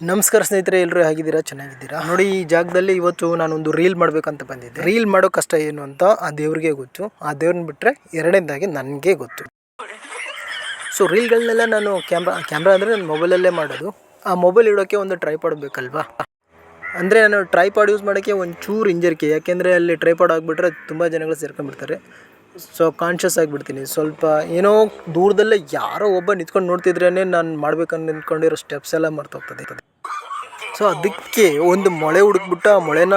ನಮಸ್ಕಾರ ಸ್ನೇಹಿತರೆ ಎಲ್ಲರೂ ಹೇಗಿದ್ದೀರಾ? ಚೆನ್ನಾಗಿದ್ದೀರಾ? ನೋಡಿ, ಈ ಜಾಗದಲ್ಲಿ ಇವತ್ತು ನಾನೊಂದು ರೀಲ್ ಮಾಡಬೇಕಂತ ಬಂದಿದ್ದೆ. ರೀಲ್ ಮಾಡೋ ಕಷ್ಟ ಏನು ಅಂತ ಆ ದೇವ್ರಿಗೆ ಗೊತ್ತು. ಆ ದೇವ್ರನ್ನ ಬಿಟ್ಟರೆ ಎರಡನೇದಾಗಿ ನನಗೆ ಗೊತ್ತು. ಸೊ ರೀಲ್ಗಳನ್ನೆಲ್ಲ ನಾನು ಕ್ಯಾಮ್ರಾ ಕ್ಯಾಮ್ರಾ ಅಂದರೆ ನಾನು ಮೊಬೈಲಲ್ಲೇ ಮಾಡೋದು. ಆ ಮೊಬೈಲ್ ಇಡೋಕ್ಕೆ ಒಂದು ಟ್ರೈಪಾಡ್ ಬೇಕಲ್ವಾ? ಅಂದರೆ ನಾನು ಟ್ರೈಪಾಡ್ ಯೂಸ್ ಮಾಡೋಕ್ಕೆ ಒಂದು ಚೂರು ಇಂಜರಿಕೆ ಯಾಕೆಂದರೆ ಅಲ್ಲಿ ಟ್ರೈಪಾಡ್ ಆಗಿಬಿಟ್ರೆ ತುಂಬ ಜನಗಳು ಸೇರ್ಕೊಂಡ್ಬಿಡ್ತಾರೆ. So conscious ಆಗಿಬಿಡ್ತೀನಿ. ಸ್ವಲ್ಪ ಏನೋ ದೂರದಲ್ಲೇ ಯಾರೋ ಒಬ್ಬ ನಿಂತ್ಕೊಂಡು ನೋಡ್ತಿದ್ರೇ ನಾನು ಮಾಡ್ಬೇಕಂತ ನಿಂತ್ಕೊಂಡಿರೋ ಸ್ಟೆಪ್ಸ್ ಎಲ್ಲ ಮರ್ತೋಗ್ತದೆ. ಸೊ ಅದಕ್ಕೆ ಒಂದು ಮೊಳೆ ಹುಡುಕ್ಬಿಟ್ಟು ಆ ಮೊಳೆನ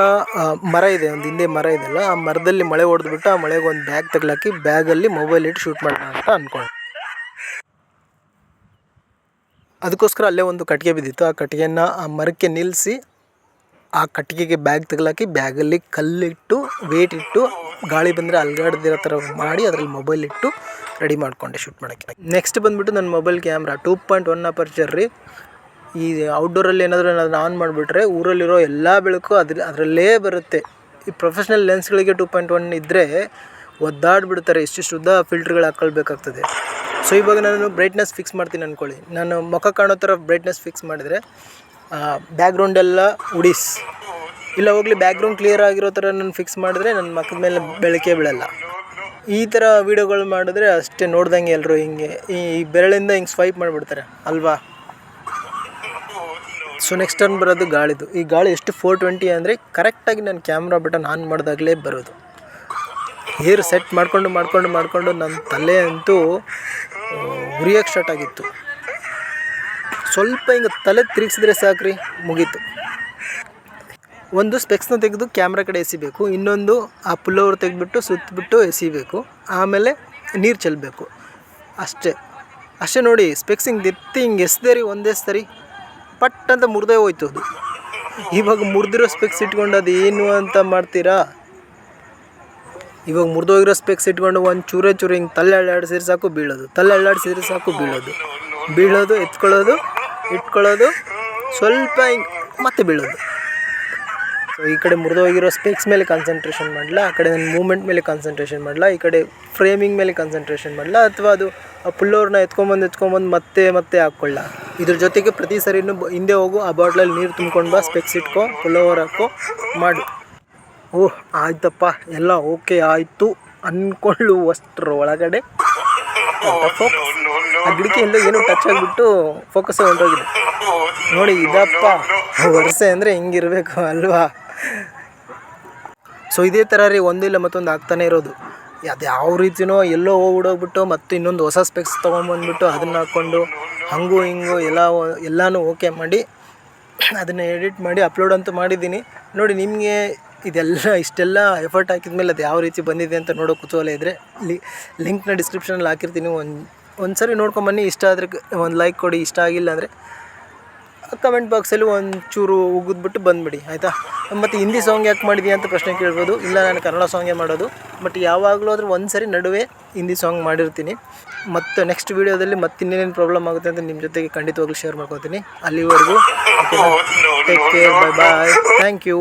ಮರ ಇದೆ, ಒಂದು ಹಿಂದೆ ಮರ ಇದೆಲ್ಲ ಆ ಮರದಲ್ಲಿ ಮಳೆ ಹೊಡೆದ್ಬಿಟ್ಟು ಆ ಮಳೆಗೆ ಒಂದು ಬ್ಯಾಗ್ ತಗ್ಲಾಕಿ ಬ್ಯಾಗಲ್ಲಿ ಮೊಬೈಲ್ ಇಟ್ಟು ಶೂಟ್ ಮಾಡೋಣ ಅಂತ ಅಂದ್ಕೊಂಡು ಅದಕ್ಕೋಸ್ಕರ ಅಲ್ಲೇ ಒಂದು ಕಟ್ಟಿಗೆ ಬಿದ್ದಿತ್ತು. ಆ ಕಟ್ಟಿಗೆನ, ಆ ಮರಕ್ಕೆ ನಿಲ್ಲಿಸಿ ಆ ಕಟ್ಟಿಗೆಗೆ ಬ್ಯಾಗ್ ತಗಲಾಕಿ ಬ್ಯಾಗಲ್ಲಿ ಕಲ್ಲಿಟ್ಟು ವೇಟ್ ಇಟ್ಟು ಗಾಳಿ ಬಂದರೆ ಅಲ್ಗಾಡ್ದಿರೋ ಥರ ಮಾಡಿ ಅದರಲ್ಲಿ ಮೊಬೈಲ್ ಇಟ್ಟು ರೆಡಿ ಮಾಡಿಕೊಂಡೆ ಶೂಟ್ ಮಾಡೋಕ್ಕೆ. ನೆಕ್ಸ್ಟ್ ಬಂದುಬಿಟ್ಟು ನನ್ನ mobile camera two point one aperture ರೀ. ಈ ಔಟ್ಡೋರಲ್ಲಿ ಏನಾದರೂ ಏನಾದರೂ ಆನ್ ಮಾಡಿಬಿಟ್ರೆ ಊರಲ್ಲಿರೋ ಎಲ್ಲ ಬೆಳಕು ಅದ್ರ, ಅದರಲ್ಲೇ ಬರುತ್ತೆ. ಈ ಪ್ರೊಫೆಷ್ನಲ್ ಲೆನ್ಸ್ಗಳಿಗೆ ಟೂ ಪಾಯಿಂಟ್ ಒನ್ ಇದ್ದರೆ ಒದ್ದಾಡ್ಬಿಡ್ತಾರೆ ಇಷ್ಟಿಷ್ಟು ಉದ್ದ ಫಿಲ್ಟ್ರ್ಗಳು ಹಾಕ್ಕೊಳ್ಬೇಕಾಗ್ತದೆ ಸೊ ಇವಾಗ ನಾನು ಬ್ರೈಟ್ನೆಸ್ ಫಿಕ್ಸ್ ಮಾಡ್ತೀನಿ ಅಂದ್ಕೊಳ್ಳಿ ನಾನು ಮುಖ ಕಾಣೋ ಥರ ಬ್ರೈಟ್ನೆಸ್ ಫಿಕ್ಸ್ ಮಾಡಿದರೆ ಬ್ಯಾಕ್ಗ್ರೌಂಡೆಲ್ಲ ಉಡಿಸ್. ಇಲ್ಲ, ಹೋಗ್ಲಿ ಬ್ಯಾಕ್ಗ್ರೌಂಡ್ ಕ್ಲಿಯರ್ ಆಗಿರೋ ಥರ ನಾನು ಫಿಕ್ಸ್ ಮಾಡಿದ್ರೆ ನನ್ನ ಮಕ್ಕದ ಮೇಲೆ ಬೆಳಕೆ ಬೀಳಲ್ಲ. ಈ ಥರ ವೀಡಿಯೋಗಳು ಮಾಡಿದ್ರೆ ಅಷ್ಟೇ ನೋಡ್ದಂಗೆ ಎಲ್ಲರೂ ಹಿಂಗೆ. ಈ ಬೆರಳಿಂದ ಹಿಂಗೆ ಸ್ವೈಪ್ ಮಾಡಿಬಿಡ್ತಾರೆ, ಅಲ್ವಾ? ಸೊ ನೆಕ್ಸ್ಟ್ ಟರ್ನ್ ಬರೋದು ಗಾಳಿದು. ಈ ಗಾಳಿ ಎಷ್ಟು ಫೋರ್ ಟ್ವೆಂಟಿ ಅಂದರೆ ಕರೆಕ್ಟಾಗಿ ನಾನು ಕ್ಯಾಮ್ರಾ ಬಟನ್ ಆನ್ ಮಾಡಿದಾಗಲೇ ಬರೋದು. ಹೇರ್ ಸೆಟ್ ಮಾಡಿಕೊಂಡು ಮಾಡಿಕೊಂಡು ಮಾಡಿಕೊಂಡು ನನ್ನ ತಲೆ ಅಂತೂ ಉರಿಯೋಕ್ಕೆ ಸ್ಟಾರ್ಟ್ ಆಗಿತ್ತು. ಸ್ವಲ್ಪ ಹಿಂಗೆ ತಲೆ ತಿರುಗಿಸಿದ್ರೆ ಸಾಕ್ರಿ, ಮುಗೀತು. ಒಂದು ಸ್ಪೆಕ್ಸ್ನ ತೆಗೆದು ಕ್ಯಾಮ್ರಾ ಕಡೆ ಎಸಿಬೇಕು, ಇನ್ನೊಂದು ಆ ಪುಲ್ಲೋವರ್ ತೆಗೆದ್ಬಿಟ್ಟು ಸುತ್ತಬಿಟ್ಟು ಎಸಿಬೇಕು, ಆಮೇಲೆ ನೀರು ಚೆಲ್ಲಬೇಕು ಅಷ್ಟೇ. ಅಷ್ಟೇ ನೋಡಿ ಸ್ಪೆಕ್ಸ್ ಹಿಂಗೆ ಎತ್ತಿ ಹಿಂಗೆ ಎಸ್ದೆ ರೀ, ಒಂದೇ ಸರಿ. ಪಟ್ ಅಂತ ಮುರಿದೇ ಹೋಯ್ತು ಅದು. ಇವಾಗ ಮುರಿದಿರೋ ಸ್ಪೆಕ್ಸ್ ಇಟ್ಕೊಂಡು ಅದು ಏನು ಅಂತ ಮಾಡ್ತೀರಾ? ಇವಾಗ ಮುರಿದೋಗಿರೋ ಸ್ಪೆಕ್ಸ್ ಇಟ್ಕೊಂಡು ಒಂದು ಚೂರೇ ಚೂರು ಹಿಂಗೆ ತಲೆ ಅಳ್ಳಾಡಿಸಿದ್ರೆ ಸಾಕು, ಬೀಳೋದು. ತಲೆ ಅಳ್ಳಾಡಿಸಿದ್ರೆ ಸಾಕು, ಬೀಳೋದು. ಬೀಳೋದು, ಎತ್ಕೊಳ್ಳೋದು, ಇಟ್ಕೊಳ್ಳೋದು, ಸ್ವಲ್ಪ ಹಿಂಗೆ ಮತ್ತೆ ಬೀಳೋದು. ಸೊ ಈ ಕಡೆ ಮುರಿದೋಗಿರೋ ಸ್ಪೆಕ್ಸ್ ಮೇಲೆ ಕಾನ್ಸಂಟ್ರೇಷನ್ ಮಾಡಲ? ಆ ಕಡೆ ನನ್ನ ಮೂವ್ಮೆಂಟ್ ಮೇಲೆ ಕಾನ್ಸಂಟ್ರೇಷನ್ ಮಾಡಲ? ಈ ಕಡೆ ಫ್ರೇಮಿಂಗ್ ಮೇಲೆ ಕಾನ್ಸಂಟ್ರೇಷನ್ ಮಾಡಲ? ಅಥವಾ ಅದು ಆ ಪುಲ್ಲೋರ್ನ ಎತ್ಕೊಂಬಂದು ಎತ್ಕೊಂಬಂದು ಮತ್ತೆ ಮತ್ತೆ ಹಾಕ್ಕೊಳ್ಳ? ಇದ್ರ ಜೊತೆಗೆ ಪ್ರತಿ ಸರಿನೂ ಹಿಂದೆ ಹೋಗು, ಆ ಬಾಟ್ಲಲ್ಲಿ ನೀರು ತುಂಬ್ಕೊಂಡು ಬಾ ಸ್ಪೆಕ್ಸ್ ಇಟ್ಕೊ, ಪುಲ್ಲೋವರ್ ಹಾಕೋ, ಮಾಡು. ಓಹ್, ಆಯ್ತಪ್ಪ. ಎಲ್ಲ ಓಕೆ ಆಯಿತು. ಅಂದ್ಕೊಳ್ಳುವಷ್ಟರ ಒಳಗಡೆ. ಫೋಕಸ್ ಆ ಗಿಡಕೆಯಿಂದ ಏನೋ ಟಚ್ ಆಗಿಬಿಟ್ಟು ಫೋಕಸ್ ಹೊಂಟೋಗಿದೆ. ನೋಡಿ, ಇದಪ್ಪ. ವರ್ಷೆ ಅಂದರೆ ಹಿಂಗಿರಬೇಕು ಅಲ್ವಾ? ಸೊ ಇದೇ ಥರ ರೀ ಒಂದಿಲ್ಲ ಮತ್ತೊಂದು ಆಗ್ತಾನೆ ಇರೋದು. ಅದು ಯಾವ ರೀತಿನೋ ಎಲ್ಲೋ ಹೋಗ್ಬಿಟ್ಟು ಮತ್ತೆ ಇನ್ನೊಂದು ಹೊಸ ಸ್ಪೆಕ್ಸ್ ತೊಗೊಂಬಂದ್ಬಿಟ್ಟು ಅದನ್ನು ಹಾಕ್ಕೊಂಡು ಹಂಗು ಹಿಂಗೂ ಎಲ್ಲ ಎಲ್ಲನೂ ಓಕೆ ಮಾಡಿ ಅದನ್ನು ಎಡಿಟ್ ಮಾಡಿ ಅಪ್ಲೋಡ್ ಅಂತೂ ಮಾಡಿದ್ದೀನಿ. ನೋಡಿ, ನಿಮಗೆ ಇದೆಲ್ಲ ಇಷ್ಟೆಲ್ಲ ಎಫರ್ಟ್ ಹಾಕಿದ ಮೇಲೆ ಅದು ಯಾವ ರೀತಿ ಬಂದಿದೆ ಅಂತ ನೋಡೋ ಕುತೂಹಲ ಇದ್ದರೆ ಲಿ ಲಿಂಕ್ನ ಡಿಸ್ಕ್ರಿಪ್ಷನಲ್ಲಿ ಹಾಕಿರ್ತೀನಿ. ಒಂದು ಒಂದು ಸರಿ ನೋಡ್ಕೊಂಬನ್ನಿ ಇಷ್ಟ ಆದರೆ ಒಂದು ಲೈಕ್ ಕೊಡಿ. ಇಷ್ಟ ಆಗಿಲ್ಲ ಅಂದರೆ ಕಮೆಂಟ್ ಬಾಕ್ಸಲ್ಲಿ ಒಂಚೂರು ಚೂರು ಉಗಿದ್ಬಿಟ್ಟು ಬಂದುಬಿಡಿ, ಆಯಿತಾ? ಮತ್ತು ಹಿಂದಿ ಸಾಂಗ್ ಯಾಕೆ ಮಾಡಿದ್ಯಾ ಅಂತ ಪ್ರಶ್ನೆ ಕೇಳ್ಬೋದು. ಇಲ್ಲ, ನಾನು ಕನ್ನಡ ಸಾಂಗೇ ಮಾಡೋದು? ಬಟ್ ಯಾವಾಗಲೂ ಆದರೂ ಒಂದು ಸರಿ ನಡುವೆ ಹಿಂದಿ ಸಾಂಗ್ ಮಾಡಿರ್ತೀನಿ. ಮತ್ತು ನೆಕ್ಸ್ಟ್ ವೀಡಿಯೋದಲ್ಲಿ ಮತ್ತೆ ಇನ್ನೇನೇನು ಪ್ರಾಬ್ಲಮ್ ಆಗುತ್ತೆ ಅಂತ ನಿಮ್ಮ ಜೊತೆಗೆ ಖಂಡಿತವಾಗ್ಲೂ ಶೇರ್ ಮಾಡ್ಕೊತೀನಿ. ಅಲ್ಲಿವರೆಗೂ take care bye bye thank you